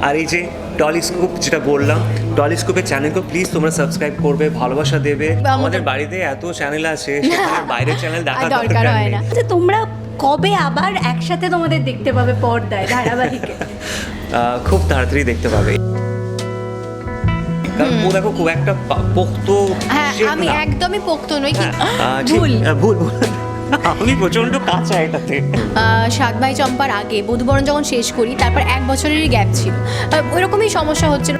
আর এই যে টলিস্কোপ যেটা বললাম টলিস্কোপের চ্যানেলকে প্লিজ তোমরা সাবস্ক্রাইব করবে ভালোবাসা দেবে। আমাদের বাড়িতে এত চ্যানেল আছে বাইরের চ্যানেল দেখার দরকার হয় না। আচ্ছা তোমরা কবে আবার একসাথে তোমাদের দেখতে পাবে পর্দায় ধারাবাহিকে? খুব তাড়াতাড়ি দেখতে পাবে। কারণ ও দেখো খুব একটা পোক্ত হ্যাঁ আমি একদমই পোক্ত নই ভুল। আহ, ভুল ভুল। আমি প্রচণ্ড কাঁচা এটাতে। সাত ভাই চম্পার আগে, বধুবরণ যখন শেষ করি, তারপর এক বছরেরই গ্যাপ ছিল। ওই ওইরকমই সমস্যা হচ্ছিল।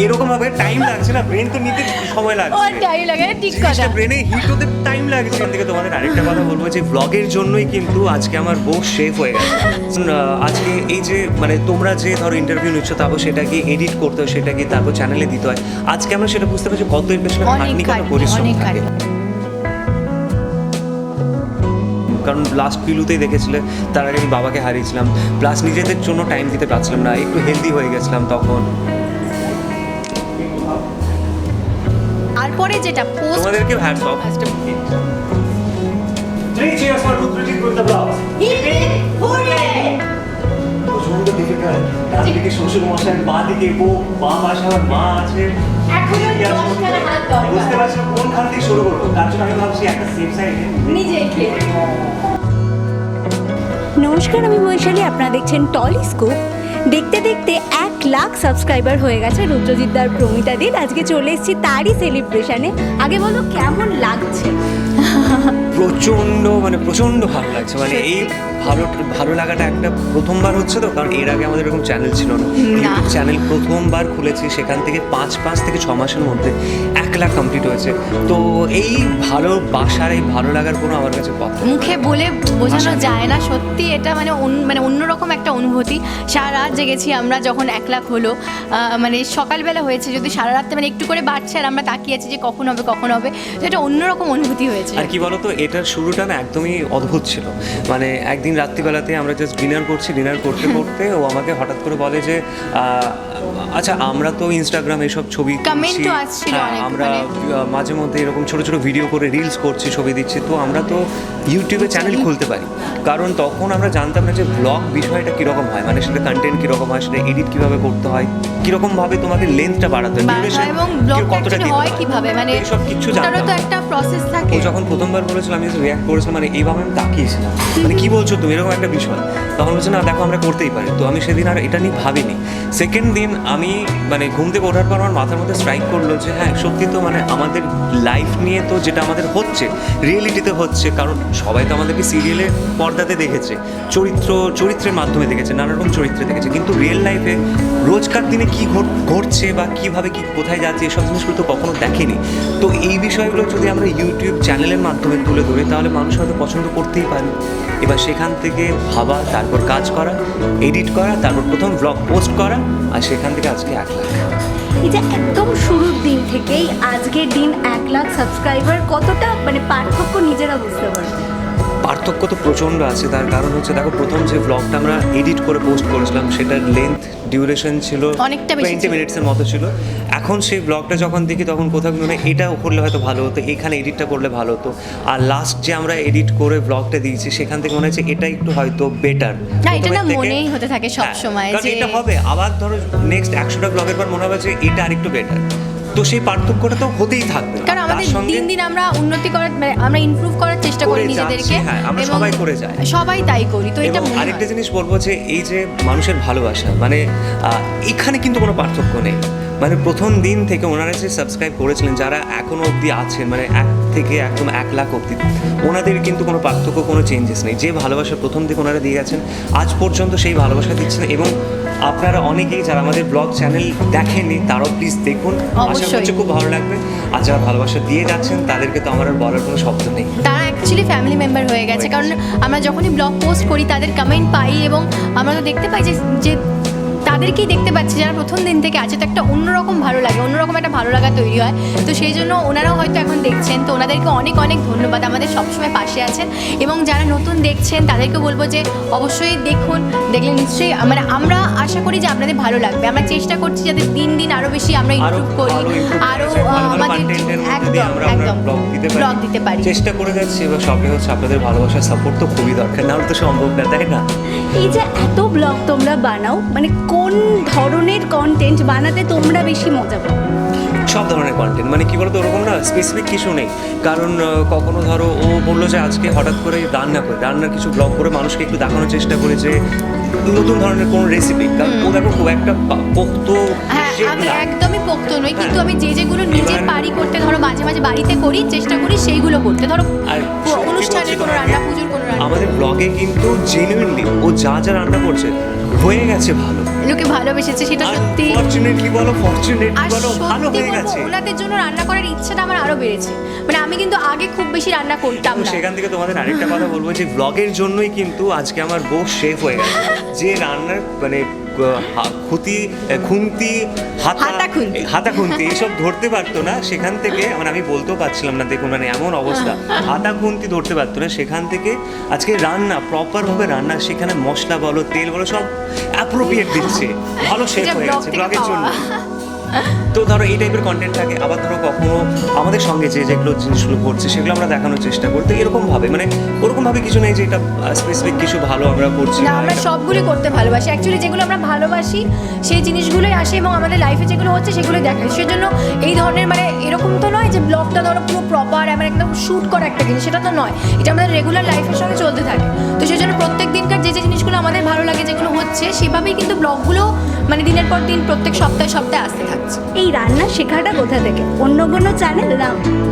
এরকম ভাবে টাইম লাগছে না ব্রেন তো নিতে সময় ও লাগছে টাইম লাগে ঠিক কথা। ব্রেনে হিট হতে টাইম লাগছে এখান থেকে তোমাদের আরেকটা কথা বলব যে ব্লগের জন্যই কিন্তু আজকে আমার বউ শেফ হয়ে গেছে। আজকে এই যে মানে তোমরা যে ধরো ইন্টারভিউ নিচ্ছ তারপর সেটাকে এডিট করতে হয় সেটাকে তারপর চ্যানেলে দিতে হয়। আজকে আমরা সেটা বুঝতে পারছি কত পেছনে খাটনি কত পরিশ্রম থাকে কারণ লাস্ট পিলুতেই দেখেছিলে তার আগে আমি বাবাকে হারিয়েছিলাম প্লাস নিজেদের জন্য টাইম দিতে পারছিলাম না একটু হেলদি হয়ে গেছিলাম তখন। যেটা পোস্ট তোমাদেরকেও hats off Three cheers for Rudrajit with the প্রচণ্ড ডিফিকাল্ট একদিকে শ্বশুর মশাই বা দিকে বউ বা পাশে আমার মা আছে। এখনও কি আছে? দশখানা হাত দরকার। বুঝতে পারছি কোন খান থেকে শুরু করব? তার জন্য আমি ভাবছি একটা সেফ সাইডে নিজেকে নমস্কার আমি বৈশালী আপনারা দেখছেন টলিস্কোপ দেখতে দেখতে এক লাখ সাবস্ক্রাইবার হয়ে গেছে রুদ্রজিৎদার প্রমিতাদির আজকে চলে এসেছি তারই সেলিব্রেশনে আগে বলো কেমন লাগছে? প্রচণ্ড মানে প্রচণ্ড ভালো লাগছে। মানে এই ভালো ভালো লাগাটা একটা প্রথমবার হচ্ছে তো কারণ এর আগে আমাদের এরকম চ্যানেল ছিল না। ইউটিউব চ্যানেল প্রথমবার খুলেছি সেখান থেকে পাঁচ পাঁচ থেকে ছ মাসের মধ্যে এক লাখ কমপ্লিট হয়েছে। তো এই ভালোবাসার এই ভালো লাগার কোনো আমার কাছে কথা মুখে বলে বোঝানো আশা যায় না সত্যি এটা মানে মানে অন্যরকম একটা অনুভূতি। সারা রাত জেগেছি আমরা যখন এক লাখ হলো। মানে সকালবেলা হয়েছে যদি সারা রাত মানে একটু করে বাড়ছে আর আমরা তাকিয়ে আছি যে কখন হবে কখন হবে তো এটা অন্যরকম অনুভূতি হয়েছে। আর কি বলতো এটার শুরুটা না একদমই অদ্ভুত ছিল। মানে একদিন রাত্রিবেলাতে আমরা জাস্ট ডিনার করছি। ডিনার করতে করতে ও আমাকে হঠাৎ করে বলে যে আচ্ছা আমরা তো ইনস্টাগ্রাম এসব ছবি তো আসছিল হ্যাঁ, অনেক, আমরা মাঝে মধ্যে এরকম ছোট ছোট ভিডিও করে রিলস করছি ছবি দিচ্ছি। তো আমরা তো ইউটিউবে চ্যানেল খুলতে পারি। কারণ তখন আমরা জানতাম না যে ব্লগ বিষয়টা কীরকম হয় মানে সেটা কন্টেন্ট কীরকম হয় সেটা এডিট কীভাবে করতে হয় কীরকমভাবে তোমাকে লেন্থটা বাড়াতে হয় এবং কতটা হয় কীভাবে? মানে কিচ্ছু ওটারও জানতাম। তো একটা প্রসেস থাকে। যখন প্রথমবার বলেছিল আমি রিয়াক্ট করেছিলাম মানে এইভাবে আমি তাকিয়েছিলাম। মানে কি বলছো তুমি? এরকম একটা বিষয়। তখন বলছে না দেখো আমরা করতেই পারি। তো আমি সেদিন আর এটা নিয়ে ভাবিনি। সেকেন্ড দিন আমি মানে ঘুম থেকে ওঠার পর আমার মাথার মধ্যে স্ট্রাইক করল যে হ্যাঁ সত্যি তো মানে আমাদের লাইফ নিয়ে তো যেটা আমাদের হচ্ছে রিয়েলিটিতে হচ্ছে, কারণ সবাই তো আমাদেরকে সিরিয়ালে পর্দাতে দেখেছে, চরিত্র, চরিত্রের মাধ্যমে দেখেছে, নানা রকম চরিত্রে দেখেছে, কিন্তু রিয়েল লাইফে রোজকার দিনে কি ঘট- ঘটছে বা কীভাবে কি কোথায় যাচ্ছে, এসব জিনিসগুলো তো কখনো দেখেনি। তো এই বিষয়গুলো যদি আমরা ইউটিউব চ্যানেলের মাধ্যমে তুলে ধরি, তাহলে মানুষ হয়তো পছন্দ করতেই পারে। এবার সেখান থেকে ভাবা, তারপর কাজ করা এডিট করা, তারপর প্রথম ব্লগ পোস্ট করা, আর সেখান থেকে আজকে এক লাখ। এটা একদম শুরুর দিন থেকেই আজকের দিন এক লাখ সাবস্ক্রাইবার কতটা মানে পার্থক্য নিজেরা বুঝতে পারবে। পার্থক্য তো প্রচণ্ড আছে। তার কারণ হচ্ছে দেখো প্রথম যে ব্লগটা আমরা এডিট করে পোস্ট করেছিলাম সেটার লেন্থ ডিউরেশন ছিল অনেকটা টোয়েন্টি মিনিটসের মতো ছিল। এখন সেই ব্লগটা যখন দেখি তখন কোথাও মনে এটা করলে হয়তো ভালো হতো এখানে এডিটটা করলে ভালো হতো। আর লাস্ট যে আমরা এডিট করে ব্লগটা দিয়েছি সেখান থেকে মনে হচ্ছে এটা একটু হয়তো বেটার না এটা না মনেই হতে থাকে সব সময় হ্যাঁ, যে এটা হবে। আবার ধরো নেক্সট একশোটা ব্লগের পর মনে হবে যে এটা আরেকটু বেটার তো সেই পার্থক্যটা তো হতেই থাকবে কারণ আমাদের দিন দিন আমরা উন্নতি করার মানে আমরা ইমপ্রুভ করার চেষ্টা করি নিজেদেরকে হ্যাঁ, আমরা সবাই করে যাই। সবাই তাই করি। তো এটা আরেকটা জিনিস বলব যে এই যে মানুষের ভালোবাসা মানে এখানে কিন্তু কোনো পার্থক্য নেই। মানে প্রথম দিন থেকে ওনারা যে সাবস্ক্রাইব করেছিলেন যারা এখনও অবধি আছেন মানে এক থেকে একদম এক লাখ অবধি ওনাদের কিন্তু কোনো পার্থক্য কোনো চেঞ্জেস নেই। যে ভালোবাসা প্রথম থেকে ওনারা দিয়ে গেছেন আজ পর্যন্ত সেই ভালোবাসা দিচ্ছেন এবং আপনারা অনেকেই যারা আমাদের ব্লগ চ্যানেল দেখেনি তারাও প্লিজ দেখুন। আশা। করছি খুব ভালো লাগবে। আর যারা ভালোবাসা দিয়ে যাচ্ছেন তাদেরকে তো আমার আর বলার কোনো শব্দ নেই। তারা অ্যাকচুয়ালি ফ্যামিলি মেম্বার হয়ে গেছে। কারণ আমরা যখনই ব্লগ পোস্ট করি তাদের কমেন্ট পাই এবং আমরা তো দেখতে পাই যে তাদেরকেই দেখতে পাচ্ছি যারা প্রথম দিন থেকে আছে। তো একটা অন্যরকম ভালো লাগে অন্যরকম একটা ভালো লাগা তৈরি হয়। তো সেই জন্য ওনারাও হয়তো এখন দেখছেন। তো ওনাদেরকে অনেক অনেক ধন্যবাদ। আমাদের সবসময় পাশে আছেন এবং যারা নতুন দেখছেন তাদেরকে বলব যে অবশ্যই দেখুন দেখলে নিশ্চয়ই মানে আমরা আশা করি যে আপনাদের ভালো লাগবে। আমরা চেষ্টা করছি যাতে দিন দিন আরও বেশি আমরা ইমপ্রুভ করি। আরও আমাদের একদম একদম ব্লগ দিতে পারি। চেষ্টা করে যাচ্ছি সবই হচ্ছে আপনাদের ভালোবাসার সাপোর্ট তো খুবই দরকার। না হলে তো সম্ভব না তাই না? এই যে এত ব্লগ তোমরা বানাও মানে কোন ধরনের কন্টেন্ট বানাতে তোমরা বেশি মজা পাও? সব ধরনের কন্টেন্ট মানে কি বলতো ওরকম না স্পেসিফিক কিছু নেই। কারণ কখনো ধরো ও বলল যে আজকে হঠাৎ করে রান্না করে রান্নার কিছু ব্লগ করে মানুষকে একটু দেখানোর চেষ্টা করে যে নতুন ধরনের কোনো রেসিপি কারণ ও দেখো খুব একটা পোক্ত হ্যাঁ আমি একদমই পোক্ত নই কিন্তু হ্যাঁ। আমি যে যেগুলো নিজে পারি করতে ধরো মাঝে মাঝে বাড়িতে করি চেষ্টা করি সেইগুলো করতে। ধরো অনুষ্ঠানের কোনো রান্না পুজোর কোনো রান্না। আমাদের ব্লগে কিন্তু জেনুইনলি ও যা যা রান্না করছে হয়ে গেছে ভালো। লোকে ভালোবেসেছে সেটা সত্যি। ফরচুনেটলি বলো ফরচুনেটলি বলো ভালো হয়ে গেছে। ওনাদের জন্য রান্না করার ইচ্ছাটা আমার আরও বেড়েছে। মানে আমি কিন্তু আগে খুব বেশি রান্না করতাম না। সেখান থেকে তোমাদের আরেকটা কথা বলব যে ব্লগের জন্যই কিন্তু আজকে আমার বউ শেফ হয়ে গেছে। যে রান্নার মানে খুঁতি খুন্তি হাতা হাতা খুন্তি। এইসব ধরতে পারতো না সেখান থেকে মানে আমি বলতেও পারছিলাম না দেখুন মানে এমন অবস্থা হাতা খুন্তি ধরতে পারতো না সেখান থেকে আজকে রান্না প্রপারভাবে রান্না সেখানে মশলা বলো তেল বলো সব অ্যাপ্রোপ্রিয়েট দিচ্ছে ভালো শেফ হয়ে গেছে ব্লগের জন্য। তো ধরো এই টাইপের কন্টেন্ট থাকে। আবার ধরো কখনো আমাদের সঙ্গে যে যেগুলো জিনিসগুলো করছে সেগুলো আমরা দেখানোর চেষ্টা করি। তো এরকম ভাবে মানে ওরকম ভাবে কিছু নেই যে এটা স্পেসিফিক কিছু ভালো আমরা করছি না আমরা এটা- সবগুলি করতে ভালোবাসি। অ্যাকচুয়ালি যেগুলো আমরা ভালোবাসি সেই জিনিসগুলোই আসে এবং আমাদের লাইফে যেগুলো হচ্ছে সেগুলো দেখাই সেজন্য এই ধরনের মানে এরকম তো নয় যে ব্লগটা ধরো পুরো প্রপার আমার একদম শ্যুট করা একটা জিনিস সেটা তো নয়। এটা আমাদের রেগুলার লাইফের সঙ্গে চলতে থাকে। তো সেই জন্য প্রত্যেক দিনকার যে যে জিনিসগুলো আমাদের ভালো লাগে যেগুলো হচ্ছে সেভাবেই কিন্তু ব্লগগুলো মানে দিনের পর দিন প্রত্যেক সপ্তাহে সপ্তাহে আসতে থাকছে এই রান্না শেখাটা কোথা থেকে? অন্য কোনো চ্যানেল না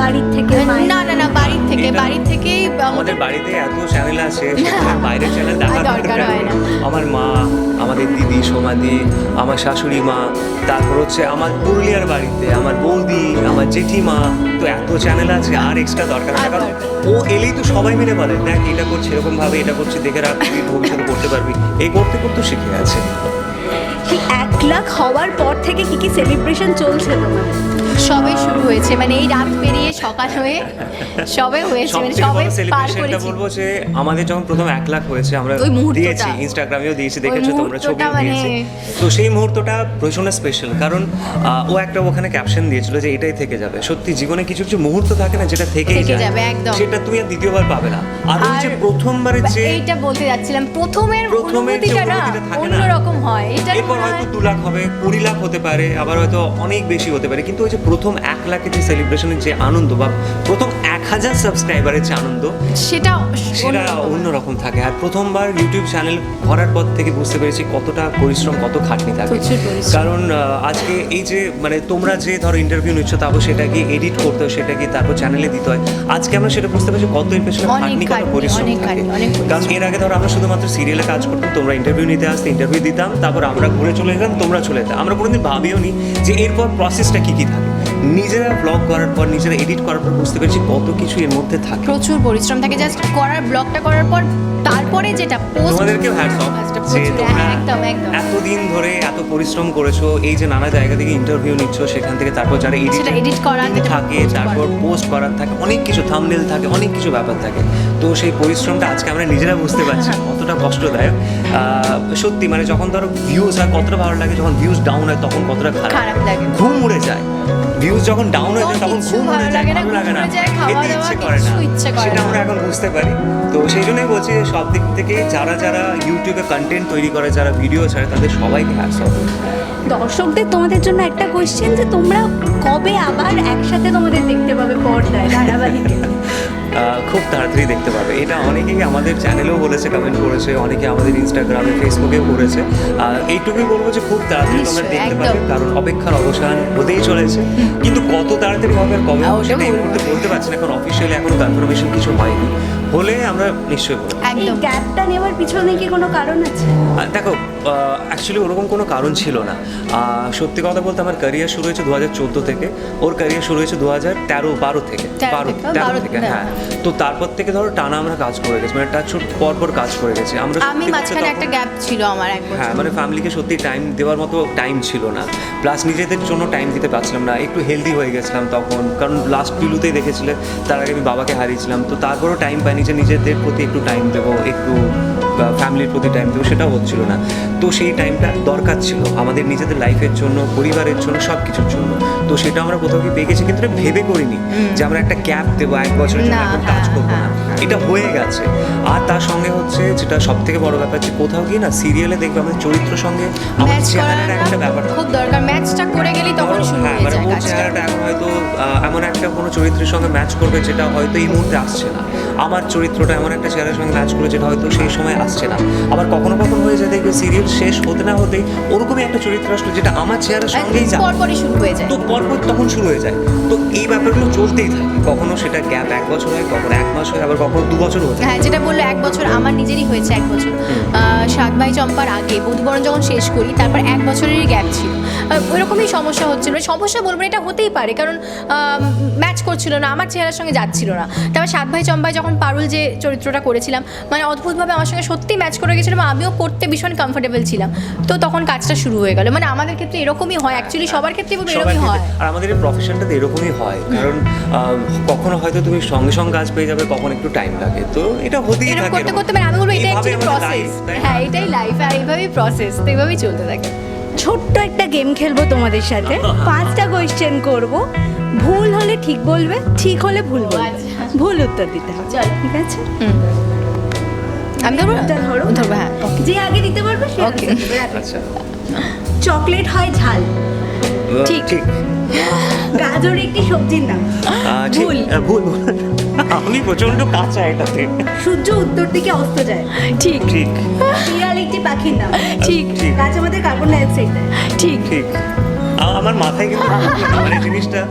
বাড়ির থেকে না না না বাড়ির থেকে বাড়ির থেকেই আমাদের বাড়িতে এত চ্যানেল আছে বাইরের চ্যানেল দেখা দরকার হয় না। আমার মা আমাদের দিদি সোমাদি আমার শাশুড়ি মা তারপর হচ্ছে আমার পুরুলিয়ার বাড়িতে আমার বৌদি আমার জেঠিমা তো এত চ্যানেল আছে আর এক্সট্রা দরকার না। কারণ ও এলেই তো সবাই মিলে বলে দেখ এটা করছে এরকম ভাবে এটা করছে দেখে রাখ তুই ভবিষ্যতে করতে পারবি। এই করতে করতে শিখে আছে লাখ হওয়ার পর থেকে কি কি সেলিব্রেশন চলছে তোমার? সবে শুরু হয়েছে মানে এই রাত পেরিয়ে সকাল হয়ে সবে হয়েছে মানে সবথেকে সবে পার করেছি। বলব যে আমাদের যখন প্রথম এক লাখ হয়েছে আমরা ওই। দিয়েছি ইনস্টাগ্রামেও দিয়েছি দেখেছ তোমরা ছবি মানে- দিয়েছি। তো সেই মুহূর্তটা প্রচণ্ড স্পেশাল কারণ ও একটা ওখানে ক্যাপশন দিয়েছিল যে এটাই থেকে যাবে। সত্যি জীবনে কিছু কিছু মুহূর্ত থাকে না যেটা থেকেই যাবে, একদম। সেটা তুমি আর দ্বিতীয়বার পাবে না। আর যে আর প্রথমবারের যে এইটা বলতে যাচ্ছিলাম প্রথমের অনুভূতিটা থাকে না। অন্যরকম হয়। এটা এরপর হয়তো দু লাখ হবে কুড়ি লাখ হতে পারে আবার হয়তো অনেক বেশি হতে পারে কিন্তু ওই যে প্রথম এক লাখের যে সেলিব্রেশনের যে আনন্দ বা প্রথম এক হাজার সাবস্ক্রাইবারের যে আনন্দ সেটা সেটা অন্যরকম। থাকে। আর প্রথমবার ইউটিউব চ্যানেল করার পর থেকে বুঝতে পেরেছি কতটা পরিশ্রম কত খাটনি থাকে। কারণ আজকে এই যে মানে তোমরা যে ধরো ইন্টারভিউ নিচ্ছ তারপর সেটাকে এডিট করতে হয় সেটাকে তারপর চ্যানেলে দিতে হয়। আজকে আমরা সেটা বুঝতে পারছি কত এর পেছনে খাটনি কত পরিশ্রম থাকে। কারণ এর আগে ধরো আমরা শুধুমাত্র সিরিয়ালে কাজ করতাম তোমরা ইন্টারভিউ নিতে আসতে ইন্টারভিউ দিতাম তারপর আমরা ঘুরে চলে যেতাম তোমরা চলে যেতাম আমরা কোনোদিন ভাবিও নি যে এরপর প্রসেসটা কি কি থাকে। নিজেরা ব্লগ করার পর নিজেরা এডিট করার পর বুঝতে পেরেছি কত কিছু এর মধ্যে থাকে। প্রচুর পরিশ্রম থাকে জাস্ট করার ব্লগটা করার পর তারপরে যেটা পোস্ট তোমাদেরকেও হ্যাটস অফ যে তোমরা একদম একদম। এতদিন ধরে এত পরিশ্রম করেছ এই যে নানা জায়গা থেকে ইন্টারভিউ নিচ্ছ সেখান থেকে তারপর যারা সেটা edit এডিট করা, থাকে তারপর পোস্ট করার থাকে অনেক কিছু থামনেল থাকে অনেক কিছু ব্যাপার থাকে। তো সেই পরিশ্রমটা আজকে আমরা নিজেরা বুঝতে পারছি কতটা কষ্টদায়ক। সত্যি মানে যখন ধরো ভিউজ হয় কতটা ভালো লাগে যখন ভিউজ ডাউন হয় তখন কতটা খারাপ লাগে। ঘুম উড়ে যায়। ভিউজ যখন ডাউন হয়ে যায় তখন ঘুম ভালো যায় লাগে না, ভালো লাগে না। খেতে ইচ্ছে করে না। কিচ্ছু ইচ্ছে করে সেটা আমরা এখন বুঝতে পারি। তো সেই জন্যই বলছি যে সব দিক থেকে যারা যারা ইউটিউবে কন্টেন্ট তৈরি করে যারা ভিডিও ছাড়ে তাদের সবাইকে হ্যাটস অফ দর্শকদের তোমাদের জন্য একটা কোয়েশ্চেন যে তোমরা কবে আবার একসাথে তোমাদের দেখতে পাবে পর্দায় ধারাবাহিকে? খুব তাড়াতাড়ি দেখতে পাবে। এটা অনেকেই আমাদের চ্যানেলেও বলেছে কমেন্ট করেছে অনেকে আমাদের ইনস্টাগ্রামে ফেসবুকেও করেছে। এইটুকুই বলব যে খুব তাড়াতাড়ি তোমরা দেখতে পাবে কারণ অপেক্ষার অবসান হতেই চলেছে। কিন্তু কত তাড়াতাড়ি হবে আর কবে সেটা এই মুহূর্তে বলতে পারছি না কারণ অফিসিয়ালি এখনও কনফার্মেশন কিছু হয়নি। হলে আমরা নিশ্চয়ই বলব। একদম। গ্যাপটা নেওয়ার পিছনে কি কোনো কারণ আছে? দেখো অ্যাকচুয়ালি ওরকম কোনো কারণ ছিল না। সত্যি কথা বলতে আমার ক্যারিয়ার শুরু হয়েছে দু হাজার চোদ্দ থেকে। ওর ক্যারিয়ার শুরু হয়েছে দু হাজার তেরো বারো থেকে। বারো থেকে, তেরো থেকে হ্যাঁ। তো তারপর থেকে ধরো টানা আমরা কাজ করে গেছি মানে টাচ পর পর কাজ করে গেছি। আমরা আমি মাঝখানে একটা গ্যাপ ছিল আমার হ্যাঁ মানে ফ্যামিলিকে সত্যি টাইম দেওয়ার মতো টাইম ছিল না। প্লাস নিজেদের জন্য টাইম দিতে পারছিলাম না। একটু হেলদি হয়ে গেছিলাম তখন কারণ লাস্ট পিলুতেই দেখেছিলে তার আগে আমি বাবাকে হারিয়েছিলাম। তো তারপরও টাইম পাইনি যে নিজেদের প্রতি একটু টাইম দেবো একটু ফ্যামিলির প্রতি টাইম দেবো সেটাও হচ্ছিল না। তো সেই টাইমটা দরকার ছিল আমাদের নিজেদের লাইফের জন্য পরিবারের জন্য সব কিছুর জন্য। তো সেটা আমরা কোথাও কি পেয়ে গেছি কিন্তু ভেবে করিনি যে আমরা একটা ক্যাপ দেবো এক বছরের জন্য এখন কাজ করব না। এটা হয়ে গেছে। আর তার সঙ্গে হচ্ছে যেটা সব থেকে বড় ব্যাপার যে কোথাও গিয়ে না সিরিয়ালে দেখবে আমাদের চরিত্র সঙ্গে ম্যাচ চেহারার একটা ব্যাপার। খুব দরকার। ম্যাচটা করে গেলেই তখন শুরু হ্যাঁ, হয়ে মানে যায় এখন হয়তো এমন একটা কোনো চরিত্রের সঙ্গে ম্যাচ করবে যেটা হয়তো এই মুহূর্তে আসছে না। আমার চরিত্রটা এমন একটা চেহারার সঙ্গে ম্যাচ করবে যেটা হয়তো সেই সময় আসছে না। আবার কখনো কখনো হয়ে যায় দেখবে সিরিয়াল শেষ হতে না হতেই ওরকমই একটা চরিত্র আসলো যেটা আমার চেহারার সঙ্গেই যায় পরপরই শুরু হয়ে যায়। তো পরপর তখন শুরু হয়ে যায়। তো এই ব্যাপারগুলো চলতেই থাকে। কখনো সেটা গ্যাপ এক বছর হয় কখনো এক মাস হয় আবার কখনো দু বছর হতে হ্যাঁ যেটা বলল এক বছর আমার নিজেরই হয়েছে এক বছর। সাত ভাই চম্পার আগে বধুবরণ যখন শেষ করি তারপর এক বছরেরই গ্যাপ ছিল। ওইরকমই সমস্যা হচ্ছিল। মানে সমস্যা বলব এটা হতেই পারে কারণ ম্যাচ করছিল না আমার চেহারার সঙ্গে যাচ্ছিল না। তারপর সাত ভাই চম্পায় যখন পারুল যে চরিত্রটা করেছিলাম মানে অদ্ভুতভাবে আমার সঙ্গে সত্যি ম্যাচ করে গেছিলাম আমিও করতে ভীষণ কমফোর্টেবল ছিলাম। তো তখন কাজটা শুরু হয়ে গেল। মানে আমাদের ক্ষেত্রে এরকমই হয় অ্যাকচুয়ালি সবার ক্ষেত্রে এরকমই হয়। আর আমাদের এই প্রফেশনটাতে এরকমই হয় কারণ কখনো হয়তো তুমি সঙ্গে সঙ্গে কাজ পেয়ে যাবে কখন একটু টাইম লাগে। তো এটা হতেই থাকে করতে করতে মানে আমি বলব এটা এইভাবে প্রসেস? হ্যাঁ এটাই লাইফ আর এইভাবেই প্রসেস তো এইভাবেই চলতে থাকে। ছোট্ট একটা গেম খেলব তোমাদের সাথে। পাঁচটা কোয়েশ্চেন করব। ভুল হলে ঠিক বলবে ঠিক হলে ভুল বলবে। আচ্ছা। ভুল উত্তর দিতে হবে। চলো। ঠিক আছে। আমি ধরবো? ধরো। ধরবো হ্যাঁ। যে আগে দিতে পারবে সে। আচ্ছা। চকলেট হয় ঝাল। ঠিক। ঠিক। গাজর একটি সবজির নাম। আহ, ঠিক। ভুল। আহ, ভুল ভুল। আমি প্রচণ্ড কাঁচা এটাতে। সূর্য উত্তর দিকে অস্ত যায়। ঠিক। ঠিক বিড়াল একটি পাখির নাম। ঠিক ঠিক। গাছ আমাদের কার্বন ডাইঅক্সাইড দেয়। ঠিক। ঠিক। আ- আমার মাথায় কিন্তু ঢুকলো না, মানে জিনিসটা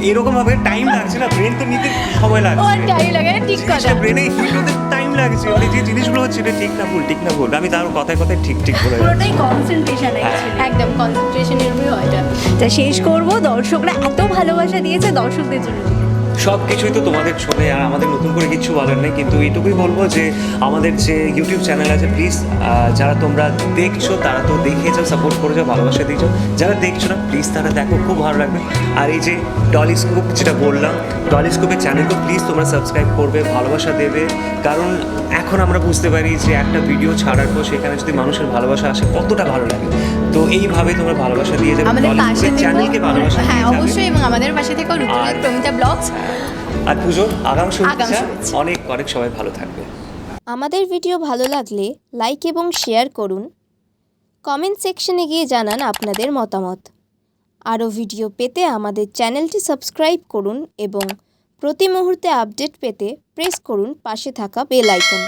এরকম ভাবে টাইম লাগছে না। ব্রেন তো নিতে সময় লাগছে। লাগে। ঠিক কথা। ব্রেনে হিট হতে লাগছে মানে যে জিনিসগুলো হচ্ছে এটা ঠিক না ভুল ঠিক না ভুল। আমি তার কথায় কথায় ঠিক ঠিক বলে পুরোটাই কনসেন্ট্রেশন অ্যাকচুয়ালি একদম কনসেন্ট্রেশনের উপরে হয় এটা। তা শেষ করব। দর্শকরা এত ভালোবাসা দিয়েছে দর্শকদের জন্য। সব কিছুই তো তোমাদের ছলে আর আমাদের নতুন করে কিছু বলার নেই, কিন্তু এইটুকুই বলব যে আমাদের যে ইউটিউব চ্যানেল আছে প্লিজ যারা তোমরা দেখছ, তারা তো দেখে যাও সাপোর্ট করে যাও, ভালোবাসা দিয়ে যাও। যারা দেখছ না প্লিজ তারা দেখো, খুব ভালো লাগবে। আর এই যে ডলিস্কোপ যেটা বললাম ডলিস্কোপের চ্যানেলকে প্লিজ তোমরা সাবস্ক্রাইব করবে, ভালোবাসা দেবে। কারণ এখন আমরা বুঝতে পারি যে একটা ভিডিও ছাড়ার পর সেখানে যদি মানুষের ভালোবাসা আসে, কতটা ভালো লাগে তো এইভাবে তোমরা ভালোবাসা দিয়ে যাবে আমাদের পাশে চ্যানেলকে ভালোবাসা হ্যাঁ অবশ্যই এবং আমাদের পাশে থেকেও রুদ্রজিৎ প্রমিতা ব্লগস। আর পুজোর আগাম শুভেচ্ছা। অনেক অনেক সবাই ভালো থাকবে। আমাদের ভিডিও ভালো লাগলে লাইক এবং শেয়ার করুন। কমেন্ট সেকশনে গিয়ে জানান আপনাদের মতামত। আরও ভিডিও পেতে আমাদের চ্যানেলটি সাবস্ক্রাইব করুন এবং প্রতি মুহূর্তে আপডেট পেতে প্রেস করুন পাশে থাকা বেল আইকন।